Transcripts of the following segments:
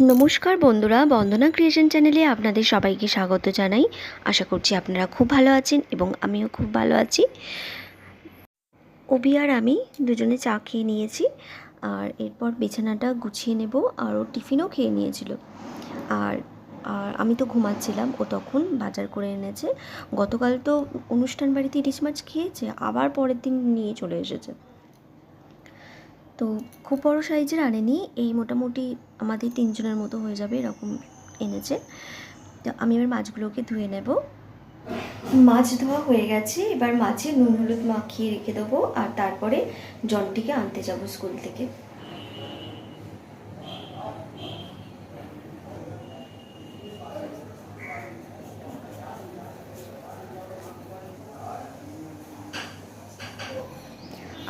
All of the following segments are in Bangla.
নমস্কার বন্ধুরা, বন্দনা ক্রিয়েশন চ্যানেলে আপনাদের সবাইকে স্বাগত জানাই। আশা করছি আপনারা খুব ভালো আছেন এবং আমিও খুব ভালো আছি। অবি আর আমি দুজনে চা খেয়ে নিয়েছি আর এরপর বিছানাটা গুছিয়ে নেব আর ও টিফিনও খেয়ে নিয়েছিল। আর আর আমি তো ঘুমাচ্ছিলাম, ও তখন বাজার করে এনেছে। গতকাল তো অনুষ্ঠান বাড়িতে ইলিশ মাছ খেয়েছে, আবার পরের দিন নিয়ে চলে এসেছে। তো খুব বড়ো সাইজের আনেনি, এই মোটামুটি আমাদের তিনজনের মতো হয়ে যাবে এরকম এনেছে। তো আমি এবার মাছগুলোকে ধুয়ে নেব। মাছ ধোয়া হয়ে গেছে, এবার মাছে নুন হলুদ মাখিয়ে রেখে দেবো, আর তারপরে জলটিকে আনতে যাব স্কুল থেকে।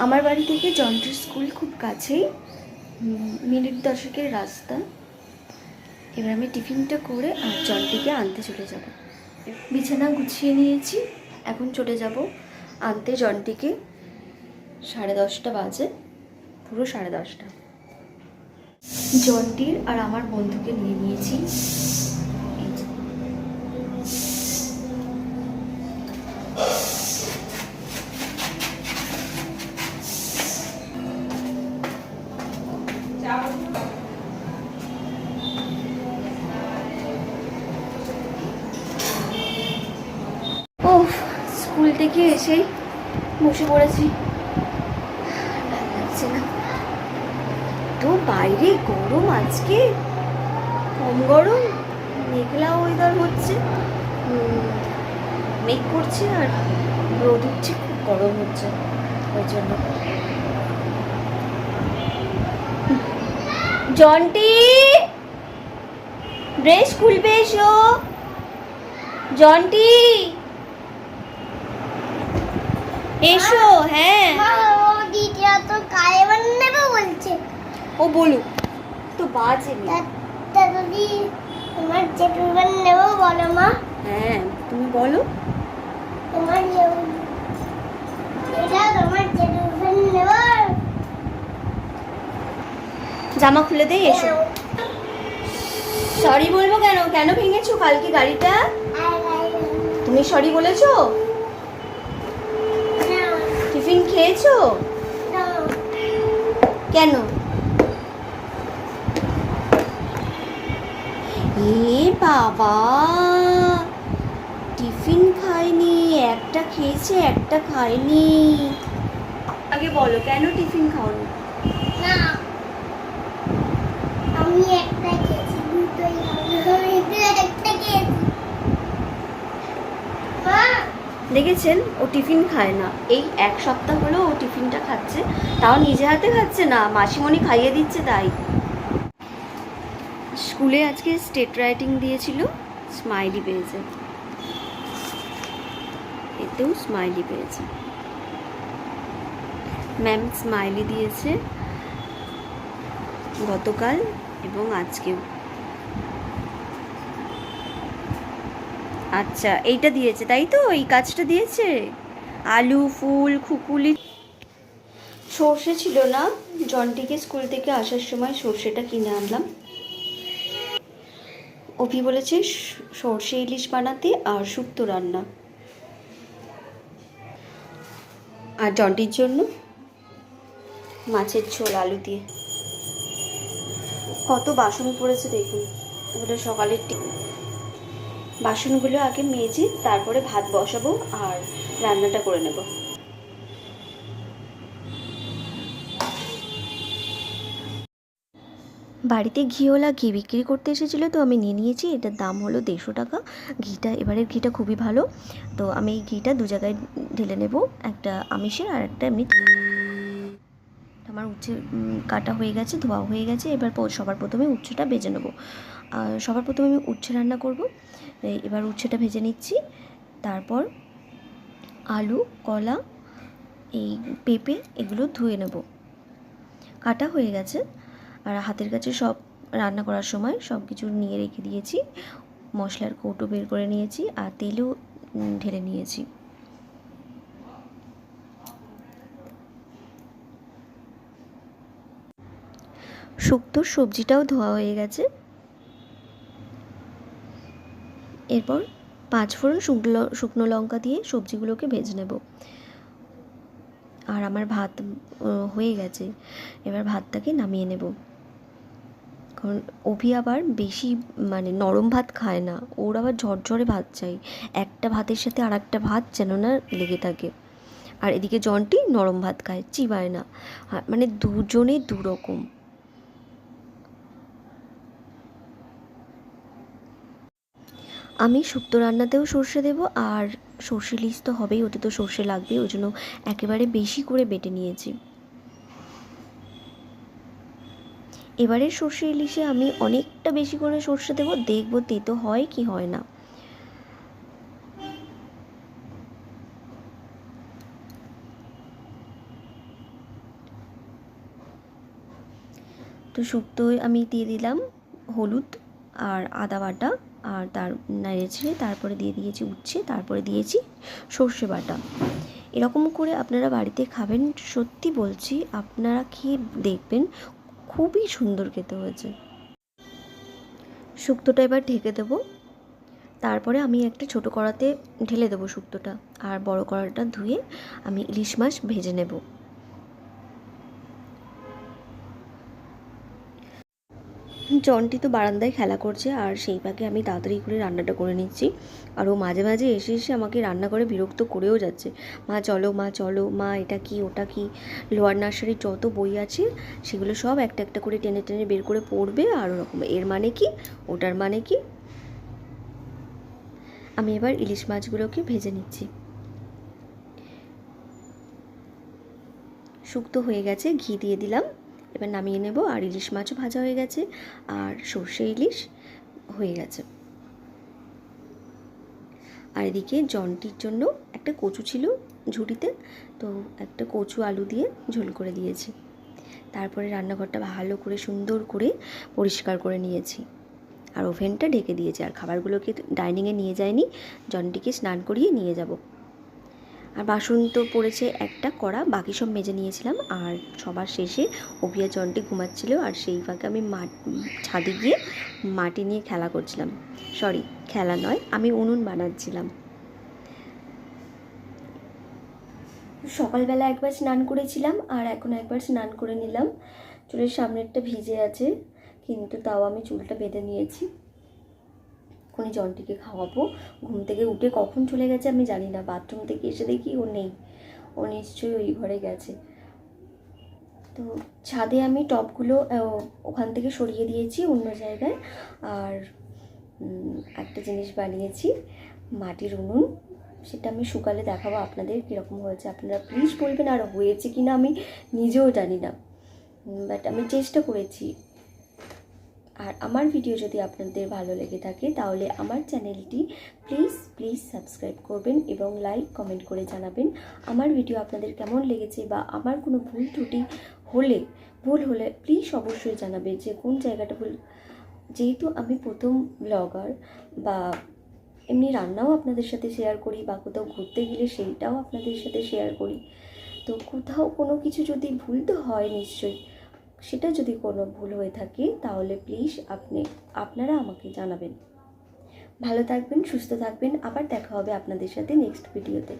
আমার বাড়ি থেকে জন্টের স্কুল খুব কাছেই মিনিট দশকের রাস্তা। এবার আমি টিফিনটা করে আর জন্টিকে আনতে চলে যাব। বিছানা গুছিয়ে নিয়েছি, এখন চলে যাব আনতে জন্টিকে সাড়ে দশটা বাজে, পুরো সাড়ে দশটা। জন্টির আর আমার বন্ধুকে নিয়ে নিয়েছি এই যে। ও স্কুল থেকে এসেই বসে পড়েছি। না। তো বাইরে গরম আজকে। কম গরম, মেঘলা ওয়েদার হচ্ছে। মেঘ করছে আর রোদ উঠছে, খুব গরম হচ্ছে ওই জন্য। জন্টি ড্রেস খুলবে এসো। জন্টি। এসো হ্যাঁ। দিদিরা তো কালে বানাবে বলছে। ও বলুক তো বাজে যদি তোমার জেঠুর বানাবো বলো মা। হ্যাঁ তুমি বলো। তোমার যে- এটা তোমার জামা খুলে দে এসো। সরি বলব কেন? কেন ভেঙেছো কালকে গাড়িটা? তুমি সরি বলেছ? টিফিন খেয়েছো? কেন? এ বাবা টিফিন খায়নি একটা খেয়েছে একটা খায়নি আগে বলো কেন টিফিন খাওনি? না। আমি একটা খেয়েছি দুটোই খাব। আমি তো একটা খেয়েছি মা দেখেছেন? ও টিফিন খায় না। এই এক সপ্তাহ হলো ও টিফিনটা খাচ্ছে। তাও নিজে হাতে খাচ্ছে না, মাসিমণি খাইয়ে দিচ্ছে তাই। স্কুলে আজকে স্টেট রাইটিং দিয়েছিল, স্মাইলি পেয়েছে। এতেও স্মাইলি পেয়েছে। ম্যাম স্মাইলি দিয়েছে গতকাল এবং আজকেও। আচ্ছা এইটা দিয়েছে, তাই তো? এই কাজটা দিয়েছে? আলু, ফুল, খুকুলি। সর্ষে ছিল না। জনটিকে স্কুল থেকে আসার সময় সর্ষেটা কিনে আনলাম। অভি বলেছে, সর্ষে ইলিশ বানাতে আর শুক্তো রান্না। আর জন্টির জন্য? মাছের ঝোল, আলু দিয়ে। কত বাসন পড়েছে দেখুন। ওটা সকালের টি- বাসনগুলো আগে মেজে তারপরে ভাত বসাবো আর রান্নাটা করে নেব। বাড়িতে ঘিওলা ঘি বিক্রি করতে এসেছিল, তো আমি নিয়ে নিয়েছি। এটার দাম হলো দেড়শো টাকা। ঘিটা, এবারের ঘিটা খুবই ভালো। তো আমি এই ঘিটা দু জায়গায় ঢেলে নেব, একটা আমিষের আর একটা এমনি আমার উচ্ছে কাটা হয়ে গেছে, ধোয়া হয়ে গেছে। এবার সবার প্রথমে উচ্ছেটা ভেজে নেব। সবার প্রথমে আমি উচ্ছে রান্না করব। এবার উচ্ছেটা ভেজে নিচ্ছি। তারপর আলু, কলা, এই পেঁপে এগুলো ধুয়ে নেব। কাটা হয়ে গেছে। আর হাতের কাছে সব রান্না করার সময় সব কিছু নিয়ে রেখে দিয়েছি। মশলার কৌটো বের করে নিয়েছি আর তেলও ঢেলে নিয়েছি। শুক্তোর সবজিটাও ধোয়া হয়ে গেছে। এরপর পাঁচ ফোড়ন শুকনো শুকনো লঙ্কা দিয়ে সবজিগুলোকে ভেজে নেব। আর আমার ভাত হয়ে গেছে। এবার ভাতটাকে নামিয়ে নেব। কারণ অভি আবার বেশি মানে নরম ভাত খায় না। ওর আবার ঝরঝরে ভাত চাই। একটা ভাতের সাথে আর একটা ভাত যেন না লেগে থাকে। আর এদিকে জনটি নরম ভাত খায়, চিবায় না। মানে দুজনে দু রকম আমি শুক্তো রান্নাতেও সর্ষে দেব আর সর্ষে লিস তো হবেই, ওতে তো সর্ষে লাগবে ওই জন্য একেবারে বেশি করে বেটে নিয়েছি। এবারের সর্ষে ইলিশে আমি অনেকটা বেশি করে সর্ষে দেবো, দেখব তেতো হয় কি হয় না। তো শুক্তোয় আমি দিয়ে দিলাম হলুদ আর আদা বাটা। আর তার নেড়ে ছেড়ে তারপরে দিয়ে দিয়েছি উচ্ছে, তারপরে দিয়েছি সর্ষে বাটা। এরকম করে আপনারা বাড়িতে খাবেন। সত্যি বলছি, আপনারা খেয়ে দেখবেন, খুবই সুন্দর খেতে হয়েছে। শুক্তোটা এবার ঢেকে দেবো। তারপরে আমি একটা ছোটো কড়াতে ঢেলে দেবো শুক্তোটা। আর বড় কড়াটা ধুয়ে আমি ইলিশ মাছ ভেজে নেব। জনটি তো বারান্দায় খেলা করছে, আর সেই ফাঁকে আমি তাড়াতাড়ি করে রান্নাটা করে নিচ্ছি। আর ও মাঝে মাঝে এসে এসে আমাকে রান্না করে বিরক্ত করেও যাচ্ছে। মা, চলো মা চলো, মা, এটা কি, ওটা কি? লোয়ার নার্সারির যত বই আছে, সেগুলো সব একটা একটা করে টেনে টেনে বের করে পড়বে, আর ওরকম, এর মানে কি? ওটার মানে কি? আমি এবার ইলিশ মাছগুলোকে ভেজে নিচ্ছি। শুক্তো হয়ে গেছে, ঘি দিয়ে দিলাম। এবার নামিয়ে নেব আর ইলিশ মাছও ভাজা হয়ে গেছে আর সর্ষে ইলিশ হয়ে গেছে। আর এদিকে জনটির জন্য একটা কচু ছিল ঝুড়িতে, তো একটা কচু আলু দিয়ে ঝোল করে দিয়েছি। তারপরে রান্নাঘরটা ভালো করে সুন্দর করে পরিষ্কার করে নিয়েছি। আর ওভেনটা ঢেকে দিয়েছি, আর খাবারগুলোকে ডাইনিংয়ে নিয়ে যায়নি জনটিকে স্নান করিয়ে নিয়ে যাব। আর বাসন তো পড়েছে একটা কড়া, বাকি সব মেজে নিয়েছিলাম। আর সবার শেষে অভিয়া জনটি ঘুমাচ্ছিল আর সেই ফাঁকে আমি ছাদে গিয়ে মাটি নিয়ে খেলা করছিলাম। সরি খেলা নয়, আমি উনুন বানাচ্ছিলাম। সকালবেলা একবার স্নান করেছিলাম আর এখন একবার স্নান করে নিলাম। চুলের সামনেরটা ভিজে আছে, কিন্তু তাও আমি চুলটা বেঁধে নিয়েছি। এক্ষুনি জনটিকে খাওয়াবো। ঘুম থেকে উঠে কখন চলে গেছে আমি জানি না। বাথরুম থেকে এসে দেখি ও নেই। ও নিশ্চয়ই ওই ঘরে গেছে। তো ছাদে আমি টপগুলো ওখান থেকে সরিয়ে দিয়েছি অন্য জায়গায়। আর একটা জিনিস বানিয়েছি, মাটির উনুন। সেটা আমি শুকালে দেখাবো আপনাদের কীরকম হয়েছে। আপনারা প্লিজ বলবেন আর হয়েছে কি না আমি নিজেও জানি না। বাট আমি চেষ্টা করেছি। আর আমার ভিডিও যদি আপনাদের ভালো লেগে থাকে, তাহলে আমার চ্যানেলটি প্লিজ প্লিজ সাবস্ক্রাইব করবেন এবং লাইক, কমেন্ট করে জানাবেন আমার ভিডিও আপনাদের কেমন লেগেছে বা আমার কোনো ভুল ত্রুটি হলে, ভুল হলে প্লিজ অবশ্যই জানাবেন যে কোন জায়গাটা ভুল। যেহেতু আমি প্রথম ব্লগার বা এমনি রান্নাও আপনাদের সাথে শেয়ার করি বা কোথাও ঘুরতে গেলে সেইটাও আপনাদের সাথে শেয়ার করি। তো কোথাও কোনো কিছু যদি ভুল তো হয় নিশ্চয়ই। সেটা যদি কোনো ভুল হয়ে থাকে, তাহলে প্লিজ আপনি, আপনারা আমাকে জানাবেন। ভালো থাকবেন, সুস্থ থাকবেন, আবার দেখা হবে আপনাদের সাথে নেক্সট ভিডিওতে